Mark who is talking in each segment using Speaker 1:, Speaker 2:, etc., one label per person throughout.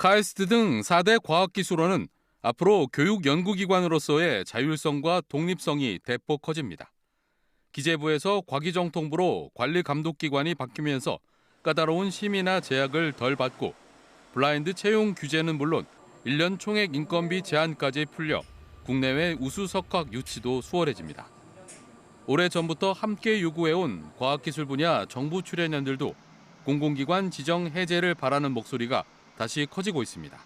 Speaker 1: 카이스트 등 4대 과학기술원은 앞으로 교육 연구기관으로서의 자율성과 독립성이 대폭 커집니다. 기재부에서 과기정통부로 관리감독기관이 바뀌면서 까다로운 심의나 제약을 덜 받고 블라인드 채용 규제는 물론 1년 총액 인건비 제한까지 풀려 국내외 우수 석학 유치도 수월해집니다. 오래전부터 함께 요구해온 과학기술 분야 정부 출연연들도 공공기관 지정 해제를 바라는 목소리가 다시 커지고 있습니다.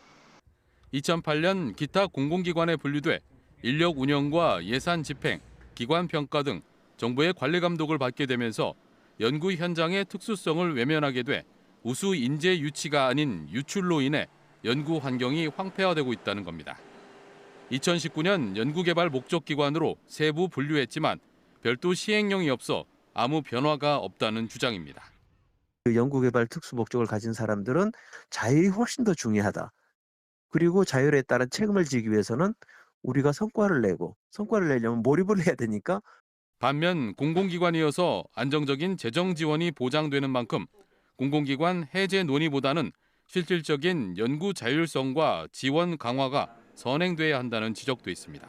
Speaker 1: 2008년 기타 공공기관에 분류돼 인력 운영과 예산 집행, 기관 평가 등 정부의 관리 감독을 받게 되면서 연구 현장의 특수성을 외면하게 돼 우수 인재 유치가 아닌 유출로 인해 연구 환경이 황폐화되고 있다는 겁니다. 2019년 연구개발 목적 기관으로 세부 분류했지만 별도 시행령이 없어 아무 변화가 없다는 주장입니다.
Speaker 2: 그 연구개발 특수 목적을 가진 사람들은 자율이 훨씬 더 중요하다. 그리고 자율에 따른 책임을 지기 위해서는 우리가 성과를 내고 성과를 내려면 몰입을 해야 되니까
Speaker 1: 반면 공공기관이어서 안정적인 재정 지원이 보장되는 만큼 공공기관 해제 논의보다는 실질적인 연구 자율성과 지원 강화가 선행돼야 한다는 지적도 있습니다.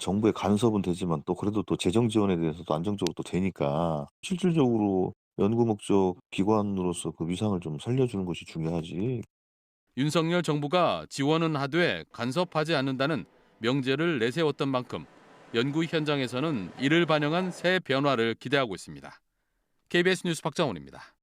Speaker 3: 정부의 간섭은 되지만 또 그래도 또 재정 지원에 대해서도 안정적으로 또 되니까 실질적으로 연구 목적 기관으로서 그 위상을 좀 살려주는 것이 중요하지.
Speaker 1: 윤석열 정부가 지원은 하되 간섭하지 않는다는 명제를 내세웠던 만큼 연구 현장에서는 이를 반영한 새 변화를 기대하고 있습니다. KBS 뉴스 박정훈입니다.